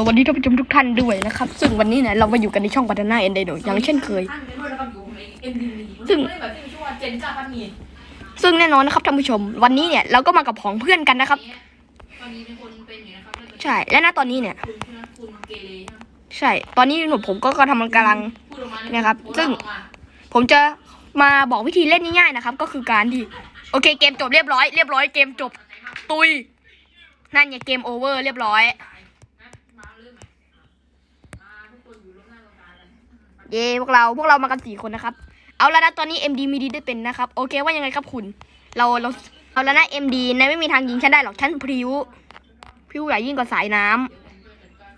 สวัสดีท่านผู้ชมทุกท่านด้วยนะครับ ซึ่งวันนี้เนี่ยเรามาอยู่กันในช่องปัตนาเอ็นไดโดอย่างเช่นเคย ซึ่งแบบที่มีชื่อว่าเจนจ้าพันนีซึ่งแน่นอนนะครับท่านผู้ชม วันนี้เนี่ยเราก็มากับผองเพื่อนกันนะครับตอนนี้เป็นคนเป็นอยู่นะครับใช่และณตอนนี้เนี่ย ใช่ ตอนนี้หนูผมก็กำลังกำลังนี่ยครับ ซึ่งผมจะมาบอกวิธีเล่นง่ายๆนะครับ ก็คือการที่โอเคเกมจบเรียบร้อยเรียบร้อยเกมจบ ตุย นั่นเนี่ยเกมโอเวอร์เรียบร้อย นะมาเริ่มใหม่มาทุกคนอยู่ร่วมหน้าร่วมตากัน เย้พวกเราพวกเรามากันสี่คนนะครับ เอาแล้วนะตอนนี้ MD มีดีได้เป็นนะครับ โอเคว่ายังไงครับคุณ เราเราเอาแล้วนะ MD นายไม่มีทางยิงฉันได้หรอกฉันพริ้วพริ้วใหญ่ยิ่งกว่าสายน้ำเดี๋ยวผมจะจัดการ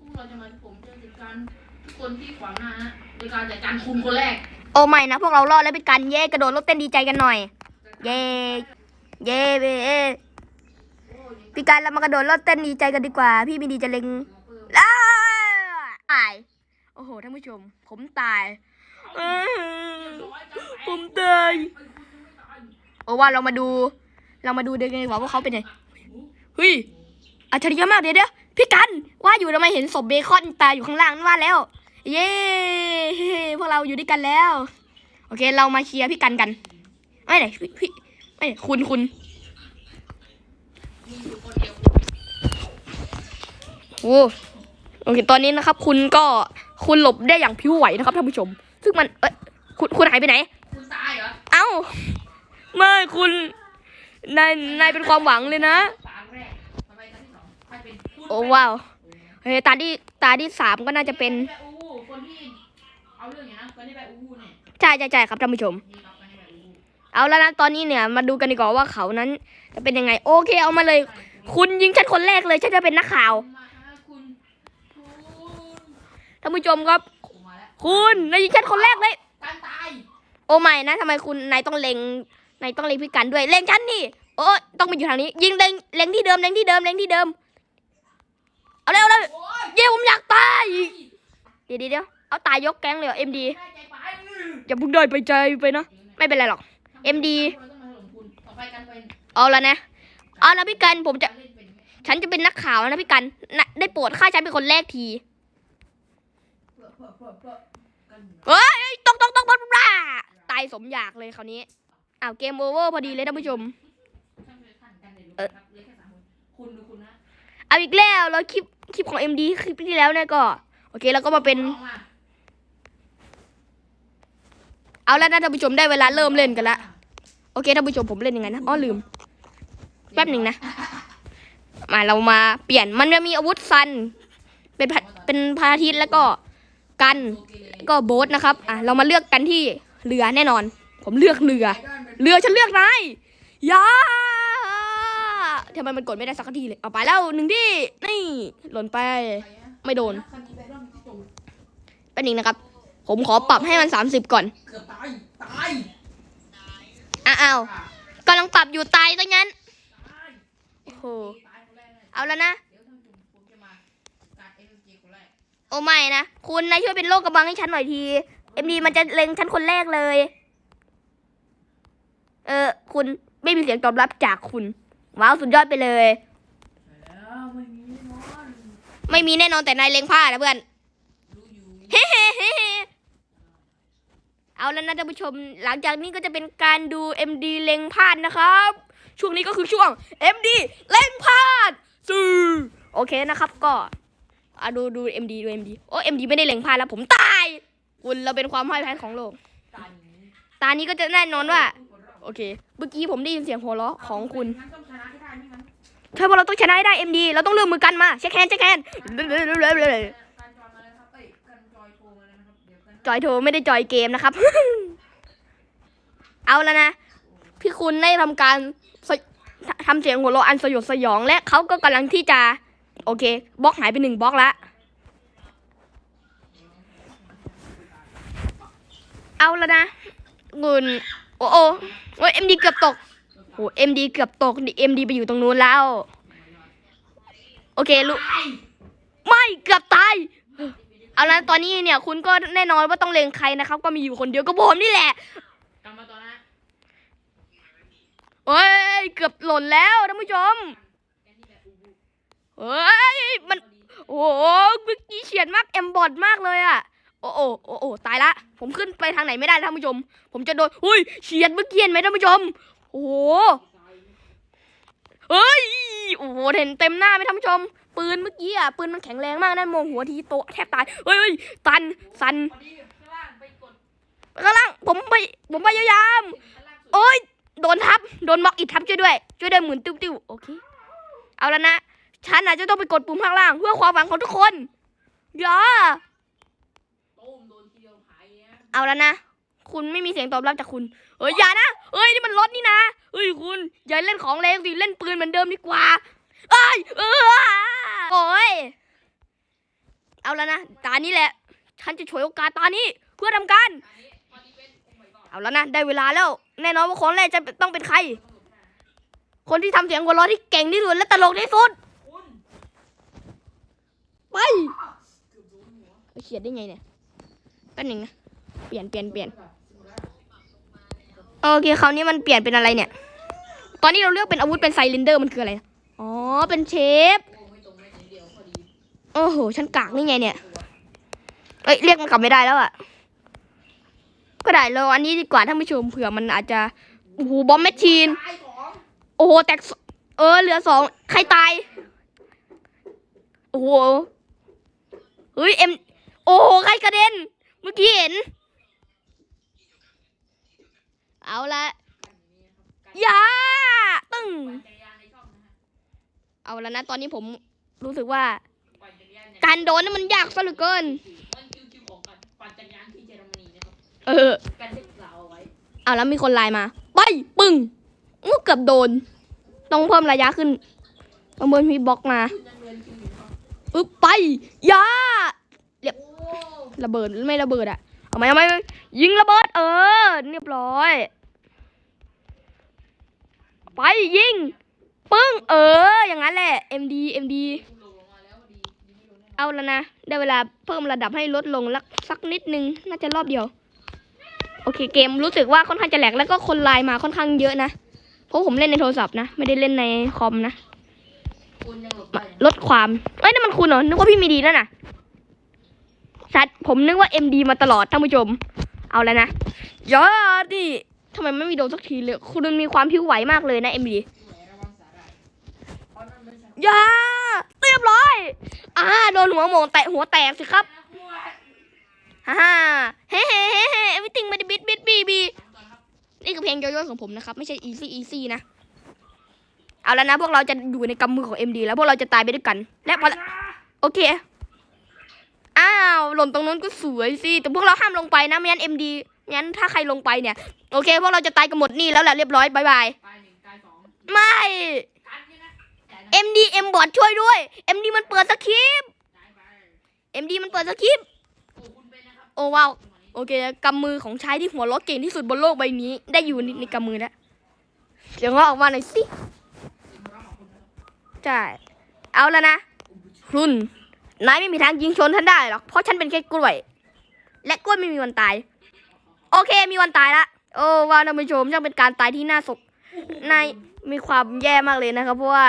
พวกเราจะมาผมจะจัดการทุกคนที่ขวางหน้าฮะโดยการจัดการคุณคนแรกโอ้ไม่นะพวกเรารอดแล้วเป็นการเย่กระโดดรถเต้นดีใจกันหน่อย เย่เย่เย่พี่การเรามากระโดดรถเต้นดีใจกันดีกว่า พี่มีดีจะเล็งอ้าตายโอ้โหท่านผู้ชม ผมตายอื้อผมตายโอ้ว่าเรามาดู เรามาดูเด็กกันดีกว่าว่าเขาเป็นไงเฮ้ยอัจฉริยะมากเดี๋ยวเดี๋ยวพี่กันว่าอยู่ทำไมเห็นศพเบคอนตายอยู่ข้างล่างนั่นว่าแล้ว เย้พวกเราอยู่ด้วยกันแล้ว โอเค เรามาเชียร์พี่กันกันไม่ไหนพี่พี่ไม่ไหนคุณคุณมีอยู่คนเดียวโอ้โอเคตอนนี้นะครับ คุณก็ คุณหลบได้อย่างผิวไหวนะครับท่านผู้ชม ซึ่งมันเอ้ยคุณคุณหายไปไหน คุณตายเหรอ เอ้า ไม่คุณนายนายเป็นความหวังเลยนะ ตาแรกต่อไปตาที่สองใครเป็นคุณโอ้ว้าวเฮ้ยตาที่ตาที่สามก็น่าจะเป็นแปะอู้คนที่เอาเรื่องอย่างนะคนที่แปะอู้เนี่ยใช่ใช่ใช่ครับท่านผู้ชม นี่ครับคนที่แปะอู้เอาแล้วนะตอนนี้เนี่ยมาดูกันดีกว่าว่าเขานั้น จะเป็นยังไง โอเคเอามาเลย คุณยิงฉันคนแรกเลยฉันจะเป็นนักข่าวมาฮะคุณคุณ ท่านผู้ชมครับผมมาแล้วคุณนายยิงฉันคนแรกเลย การตายโอ้ไม่นะทำไมคุณนายต้องเล็งนายต้องเล็งพี่กันด้วยเล็งฉันนี่โอ้ต้องไปอยู่ทางนี้ ยิงเล็งเล็งที่เดิมเล็งที่เดิมเล็งที่เดิมเอาเร็วเร็วโอ้ยเย้ผมอยากตายเดี๋ยวเดี๋ยวเดี๋ยวเอาตายยกแก๊งเลยเอ็มดีได้ใจไปอย่าเพิ่งได้ไปใจไปนะไม่เป็นไรหรอก MD เราต้องมาถล่อไปกันเป็นเอาล้วนะเอาล้วพี่กันผมจะ เล่นเป็น ฉันจะเป็นนักข่าวนะพี่กันนะได้โปรดฆ่าฉันเป็นคนแรกที เพื่อเพื่อเพื่อเพื่อกันเฮ้ยตกตกตกตกบ้าตายสมอยากเลยคราวนี้อ้าวเกมโอเวอร์พอดีเลยท่านผู้ชมเลยท่านกันเลยรู้ครับเหลยแค่สามคนคุณคุณนะเอาอีกแล้วแล้วคลิปคลิปของ MD คลิปที่แล้วเนี่ยก็ โอเคแล้วก็มาเป็น เอาแล้วนะท่านผู้ชมได้เวลาเริ่มเล่นกันละโอเคท่านผู้ชมผมเล่นยังไงนะอ๋อลืม แป๊บหนึ่งนะ มาเรามาเปลี่ยนมันจะมีอาวุธซัน เป็นพระเป็นพาทิตแล้วก็ กันก็โบ๊ทนะครับอะเรามาเลือกกันที่เรือแน่นอน ผมเลือกเรือ เรือฉันเลือกนายยาทำไมมันกดไม่ได้สักทีเลยเอาไปแล้วหนึ่งที่นี่หล่นไปไม่โดนเป็นหนึ่งนะครับ ผมขอปรับให้มัน30ก่อนเกือบตายตายอ้าวกำลังปรับอยู่ตายซะงั้นโอ้โหเอาแล้วนะ โอ้ไม่นะ คุณนายช่วยเป็นโรคกระบังให้ฉันหน่อยทีเอ็มดีมันจะเล็งฉันคนแรกเลย เออ คุณไม่มีเสียงตอบรับจากคุณ ว้าวสุดยอดไปเลย ไม่มีแน่นอนแต่นายเล็งพลานะเพื่อนเฮ้เฮ้เฮ้เฮ้เอาแล้วนะท่านผู้ชม หลังจากนี้ก็จะเป็นการดู MD เล็งพลาดนะครับ ช่วงนี้ก็คือช่วง MD เล็งพลาดซื่อโอเคนะครับก็ อะดูดู MD ดู MD โอ้ MD ไม่ได้เล็งพลาดแล้วผมตาย คุณเราเป็นความพ่ายแพ้ของโลก ตาอันี้ตานี้ก็จะแน่นอนว่า โอเค เมื่อกี้ผมได้ยินเสียงหัวเราะของคุณงั้นต้องชนะให้ได้ไม่งั้นใช่ว่าเราต้องชนะให้ได้ MD เราต้องเลือกมือกันมาเช็คแฮนด์เช็คแฮนด์การจอยมาเลยครับเอ้ยการจอยโทรมาเลยนะครับเดี๋ยวกันจอยโทรไม่ได้จอยเกมนะครับ เอาแล้วนะ พี่คุณได้ทำการสยทำเสียงหัวเราะอันสยดสยองและเขาก็กำลังที่จะ โอเคบล็อกหายไปหนึ่งบล็อกละเอาแล้วนะเงินโอ้โอ้โอ้เอ็มดีเกือบตกโอ้เอ็มดีเกือบตกเอ็มดีไปอยู่ตรงนู้นแล้ว โอเคลูกไม่เกือบตายเอาละตอนนี้เนี่ย คุณก็แน่นอนว่าต้องเลงใครนะครับ ก็มีอยู่คนเดียวก็ผมนี่แหละกลับมาต่อนะเฮ้ยเกือบหล่นแล้วท่านผู้ชม แกนี่แบบอู้เฮ้ยมันยดมากเอ็มบอดมากเลยอะโอ้โอ้โอ้โอ้ตายละ ผมขึ้นไปทางไหนไม่ได้ท่านผู้ชม ผมจะโดนอุ้ยเฉียดเมื่อกี้เห็นไหมท่านผู้ชม โอ้โหเฮ้ยโอ้โหเห็นเต็มหน้าไหมท่านผู้ชม ปืนเมื่อกี้อะปืนมันแข็งแรงมากนั่นมองหัวทีโตแทบตายเฮ้ยเฮ้ยตันสันข้างล่างไปกดข้างล่างผมไปผมพยายามโอ้ยโดนทับโดนบล็อกอีกทับช่วยด้วยช่วยด้วยหมุนติ้วติ้วโอเค เอาแล้วนะ ฉันอาจจะต้องไปกดปุ่มข้างล่าง เพื่อความหวังของทุกคนอย่าตุ้มโดนทีเดียวหายเนี่ยเอาแล้วนะ คุณไม่มีเสียงตอบรับจากคุณ เอ้ยอย่านะ เอ้ยนี่มันรถนี่นะ เอ้ยคุณอย่าเล่นของแรงสิเล่นปืนเหมือนเดิมดีกว่า เอ้ยเออโอ้ยเอาแล้วนะตานี้แหละ ฉันจะฉวยโอกาสตานี้เพื่อทำการ เอาแล้วนะได้เวลาแล้ว แน่นอนว่าคนแรกจะต้องเป็นใคร คนที่ทำเสียงหัวเราะที่เก่งที่สุดและตลกที่สุด ไปเขียนได้ไงเนี่ยแป๊บหนึงนะ เปลี่ยนเปลี่ยนเปลี่ยนโอเคคราวนี้มันเปลี่ยนเป็นอะไรเนี่ย ตอนนี้เราเลือกเป็นอาวุธเป็นไซเลนเดอร์มันคืออะไร อ๋อ เป็นเชฟ โอ้ไม่ตรงไม่นิดเดียวพอโห ฉันกากนี่ไงเนี่ย เอ้ย เรียกมันกลับไม่ได้แล้วอะก็ได้เราอันนี้ดีกว่าท่านผู้ชมเผื่อมันอาจจะ โอ้โห บอมแมชชีน โอ้โห แตก เออ เหลือสอง ใครตาย โอ้โห อุ้ยเอ็มโอ้ใครกระเด็น เมื่อกี้เห็น เอาละอย่าตึ้งเอาแล้วนะตอนนี้ผมรู้สึกว่า การโดนนั้นมันยากซะเหลือเกินเออเอาแล้วมีคนไลน์มาไปปึ้งอู้เกือบโดน ต้องเพิ่มระยะขึ้นต้องเพิ่มมีบล็อกมาอึ๊บไปยา โอ้ระเบิดหรือไม่ระเบิดอะเอาไหมเอาไหมยิงระเบิด เออ เรียบร้อย ไปยิงปึ้ง เออ อย่างนั้นแหละ MD MD คุณลงลงมาแล้วพอดียิงไม่โดนแน่นอนเอาแล้วนะ ได้เวลาเพิ่มระดับให้ลดลงลักสักนิดนึง น่าจะรอบเดียว โอเค เกมรู้สึกว่าค่อนข้างจะแหลกแล้วก็คนไลน์มาค่อนข้างเยอะนะ เพราะผมเล่นในโทรศัพท์นะ ไม่ได้เล่นในคอมนะคุณยังหลบได้ลดความ เอ้ยนั่นมันคุณเหรอ นึกว่าพี่มีดีนั่นน่ะ ชัดผมนึกว่า MD มาตลอดท่านผู้ชม เอาแล้วนะยอดดิทำไมไม่มีโดนสักทีเลย คุณมีความผิวไหวมากเลยนะ MD ที่ไหนระวังสาหร่ายเพราะนั่นไม่ใช่ยาเรียบร้อยอ่าโดนหัวโหมงแตะหัวแตกสิครับฮ่าฮ่าเฮ้เฮ้เฮ้เฮ้ everything ไม่ได้บิดบิดบีบีตอนครับนี่คือเพลงย่อยๆของผมนะครับ ไม่ใช่ easy easy นะ เอาแล้วนะ พวกเราจะอยู่ในกำมือของ MD แล้วพวกเราจะตายไปด้วยกัน และพอโอเค อ้าว หล่นตรงนั้นก็สวยสิ แต่พวกเราห้ามลงไปนะ ไม่งั้น MD ไม่งั้นถ้าใครลงไปเนี่ย โอเค พวกเราจะตายกันหมดนี่แล้วแหละเรียบร้อยบายบาย ตายหนึ่งตายสองไม่กันเนี่ยนะแต่นะ MD M บอดช่วยด้วย MD มันเปิดสคริปต์ตายไป MD มันเปิดสคริปต์โอ้คุณเป็นนะครับโอ้ว้าว จังหวะนี้โอเคกำมือของชายที่หัวเราะเก่งที่สุดบนโลกใบนี้ ได้อยู่ในในกำมือแล้วเดี๋ยวงอออกมาหน่อยสิเป็นพลังของคุณนะครับใช่ เอาแล้วนะ คุณ นายไม่มีทางยิงชนท่านได้หรอก เพราะฉันเป็นแค่กล้วย และกล้วยไม่มีวันตาย โอเค มีวันตายละ โอ้ว้าวท่านผู้ชมช่างเป็นการตายที่น่าสกนายมีความแย่มากเลยนะครับ เพราะว่า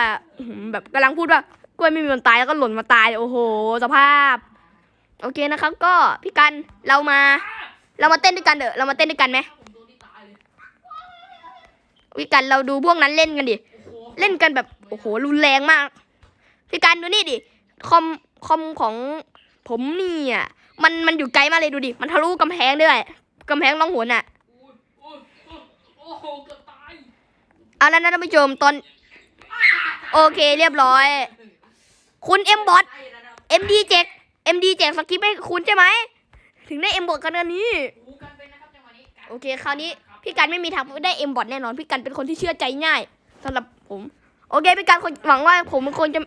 แบบกำลังพูดว่ากล้วยไม่มีวันตายแล้วก็หล่นมาตาย โอ้โห สภาพ โอเคนะครับ ก็พี่กัน เรามา เรามาเต้นด้วยกันเถอะ เรามาเต้นด้วยกันไหมผมโดนที่ตายเลยพี่กันเราดูพวกนั้นเล่นกันดิ เล่นกันแบบ โอ้โห รุนแรงมาก พี่กันดูนี่ดิ คอม คอมของผมนี่อะมันมันอยู่ไกลมากเลยดูดิ มันทะลุกำแพงด้วยกำแพงล่องหนอะเอาแล้วนะท่านผู้ชมตอนโอเคเรียบร้อย คุณเอ็มบอทเอ็มดีแจกเอ็มดีแจกสกิปให้คุณใช่ไหม ถึงได้เอ็มบอทกันนี้โอ้โหกันเป็นนะครับจังหวะนี้กันโอเคคราวนี้พี่กันไม่มีทางได้เอ็มบอทแน่นอน พี่กันเป็นคนที่เชื่อใจง่ายสำหรับผม โอเคพี่กันคนหวังว่าผมเป็นคนจะ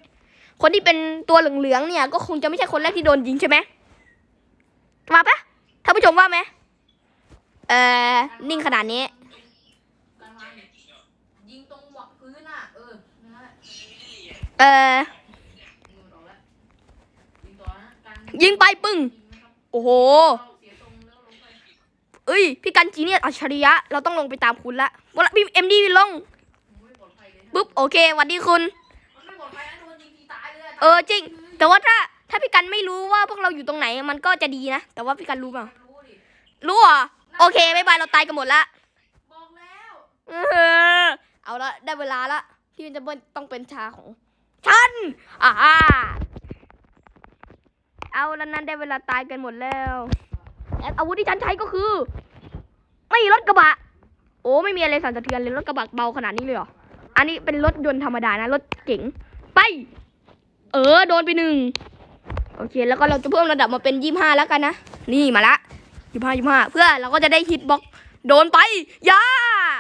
คนที่เป็นตัวเหลืองๆเนี่ย ก็คงจะไม่ใช่คนแรกที่โดนยิงใช่ไหมมาปะท่านผู้ชมว่าไหมเอ่อ นิ่งขนาดนี้เนี่ยยิงตรงหัวพื้นอะ เออนะฮะเอ่อยิงต่อแล้วยิงต่อนะกันยิงไปปึ้ง นะครับโอ้โห เข้าเสียตรงแล้วลงไปเอ้ย พี่กันจีเนี่ยอัจฉริยะ เราต้องลงไปตามคุณละวละพี่เอ็มดีลง ไม่ปลอดภัยเลยนะ ปุ๊บ โอเคหวันดีคุณ อดภัยนะโดนยิงทีตายเออจริง แต่ว่าถ้าถ้าพี่กันไม่รู้ว่าพวกเราอยู่ตรงไหนมันก็จะดีนะ แต่ว่าพี่กันรู้เปล่า รู้เหรอ โอเคบายบายเราตายกันหมดละบอกแล้วเอาละได้เวลาละที่มันจะต้องเป็นชาของฉันอ่าเอาแล้วนั้นได้เวลาตายกันหมดแล้วอาวุธที่ฉันใช้ก็คือ ไม่รถกระบะ โอ้ไม่มีอะไรสั่นสะเทือนเลยรถกระบะเบาขนาดนี้เลยเหรอ อันนี้เป็นรถยนต์ธรรมดานะรถเก๋งไป เออ โดนไปหนึ่งโอเค แล้วก็เราจะเพิ่มระดับมาเป็นยี่ห้าแล้วกันนะ นี่มาละยี่ห้ายี่ห้าเพื่อเราก็จะได้ฮิตบ็อกโดนไปยา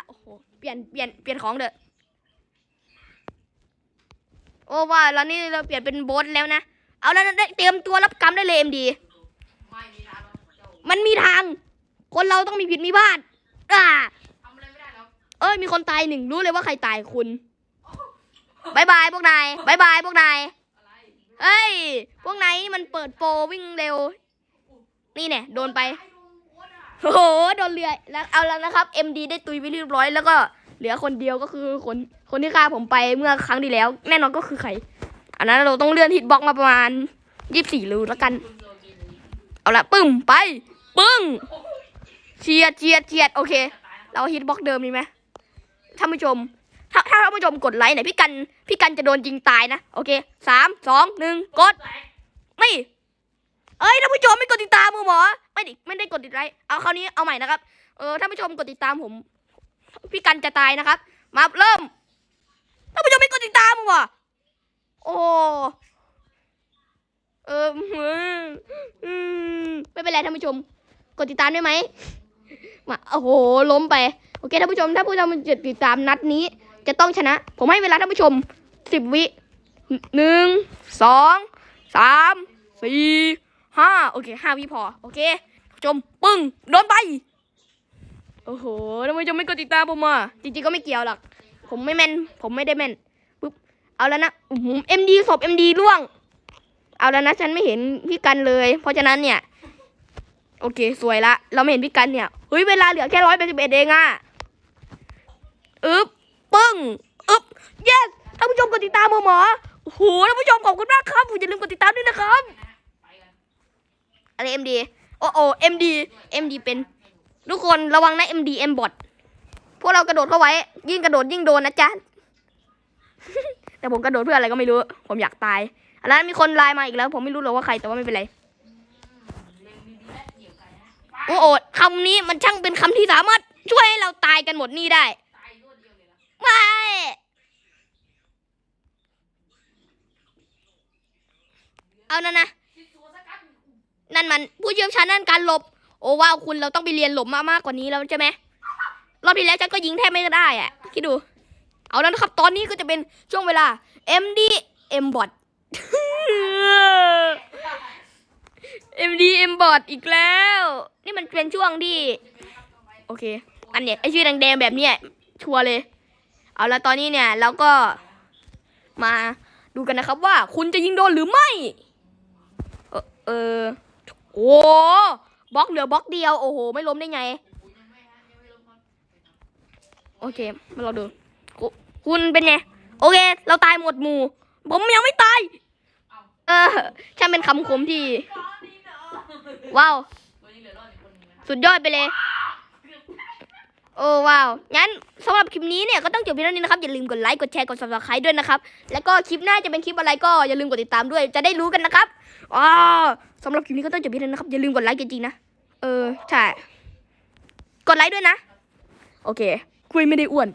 โอ้โหเปลี่ยนเปลี่ยนเปลี่ยนของเด้อโอ้ว่าแล้วนี่เราเปลี่ยนเป็นโบสแล้วนะ เอาแล้วนะได้เตรียมตัวรับกรรมได้เลยเอ็มดีมันมีทาง คนเราต้องมีผิดมีพลาดอ่าทำอะเอ้ยมีคนตายหนึ่งรู้เลยว่าใครตายคุณบายบายพวกนายบายบายพวกนาย เอ้ย พวกนายนี่มันเปิดโปรวิ่งเร็ว นี่เนี่ยโดนไป โอ้โห โดนเรือแล้วเอาแล้วนะครับ MD ได้ตุยไปเรียบร้อยแล้วก็เหลือคนเดียวก็คือคนคนที่ฆ่าผมไปเมื่อครั้งที่แล้ว แน่นอนก็คือใคร อันนั้นเราต้องเลื่อนฮิตบ็อกมาประมาณยี่สี่รูแล้วกัน เอาละปึ้มไป ปึ้งเฉียดเฉียดเฉียดโอเค เราฮิตบ็อกเดิมมีไหมท่านผู้ชม ถ้าถ้าท่านผู้ชมกดไลค์เนี่ยพี่กันพี่กันจะโดนยิงตายนะโอเคสามสองหนึ่งกดไม่เอ้ยท่านผู้ชมไม่กดติดตามผมเหรอไม่ดิไม่ได้กดติดไลค์เอาคราวนี้เอาใหม่นะครับเออท่านผู้ชมกดติดตามผม พี่กันจะตายนะครับ มาเริ่มท่านผู้ชมไม่กดติดตามผมเหรอโอ้เอออืมไม่เป็นไรท่านผู้ชม กดติดตามได้ไหมมาโอ้โหล้มไป โอเคท่านผู้ชมถ้าผู้ชมจะติดตามนัดนี้ จะต้องชนะ ผมให้เวลาท่านผู้ชมสิบวิหนึ่งสองสามสี่ห้าโอเคห้าวิพอ โอเคท่านผู้ชมปึ้งโดนไปโอ้โหทำไมจะไม่กดติดตามผมอะจริงๆก็ไม่เกี่ยวหรอกผมไม่แม่น ผมไม่ได้แม่นปุ๊บเอาแล้วนะเอ็มดีศพเอ็มดีล่วง เอาแล้วนะฉันไม่เห็นพี่กันเลย เพราะฉะนั้นเนี่ย โอเค สวยละ เราไม่เห็นพี่กันเนี่ยเฮ้ยเวลาเหลือแค่ร้อยแปดสิบเอ็ดเองอะอึ๊บ ปึ้ง อึ๊บ yes ท่านผู้ชม กดติดตามผมเหรอโอ้โหท่านผู้ชมขอบคุณมากครับอย่าลืมกดติดตามด้วยนะครับไปกันอะไร MD โอ้โอ้ MD MD เป็น ทุกคนระวังนะ MD M bot พวกเรากระโดดเข้าไว้ ยิ่งกระโดดยิ่งโดนนะจ๊ะแต่ผมกระโดดเพื่ออะไรก็ไม่รู้ ผมอยากตายอันนั้นมีคนไลน์มาอีกแล้ว ผมไม่รู้หรอกว่าใครแต่ว่าไม่เป็นไรเล็งดีๆและเหยียบไก่นะโอ้โอคำนี้มันช่างเป็นคำที่สามารถช่วยให้เราตายกันหมดนี่ได้ ตายรวดเดียวเลยล่ะ ไม่ เอานั่นนะนั่นมันผู้เชี่ยวชาญด้านการหลบ โอ้ว้าวคุณเราต้องไปเรียนหลบมากมากกว่านี้แล้วใช่ไหมรอบที่แล้วฉันก็ยิงแทบไม่ได้อะคิดดู เอาแล้วนะครับ ตอนนี้ก็จะเป็นช่วงเวลา MD M bot MD M bot อีกแล้ว นี่มันเป็นช่วงที่ โอเค อันเนี้ยไอชื่อแดงๆแบบเนี้ยชัวร์เลย เอาละตอนนี้เนี่ยเราก็มาดูกันนะครับว่าคุณจะยิงโดนหรือไม่ เออเออ โอ้บล็อกเหลือบล็อกเดียว โอ้โห ไม่ล้มได้ไงคุณยังไม่ฮะยังไม่ลงครับโอเค มาเราดูคุคุณเป็นไง โอเค เราตายหมดหมู่ ผมยังไม่ตาย เออช่างเป็นคำคมที่ก่อนนี่เนอะว้าวตัวนี้เหลือรอดอีกคนหนึงนะครับสุดยอดไปเลย โอ้ว้าวงั้นสำหรับคลิปนี้เนี่ยก็ต้องจบเพียงเท่านี้นะครับอย่าลืมกดไลค์กดแชร์กด subscribe ด้วยนะครับแล้วก็คลิปหน้าจะเป็นคลิปอะไรก็อย่าลืมกดติดตามด้วยจะได้รู้กันนะครับอ๋อสำหรับคลิปนี้ก็ต้องจบเพียงเท่านี้นะครับอย่าลืมกดไลค์จริงๆนะเออใช่กดไลค์ด้วยนะ โอเค คุยไม่ได้อ้วน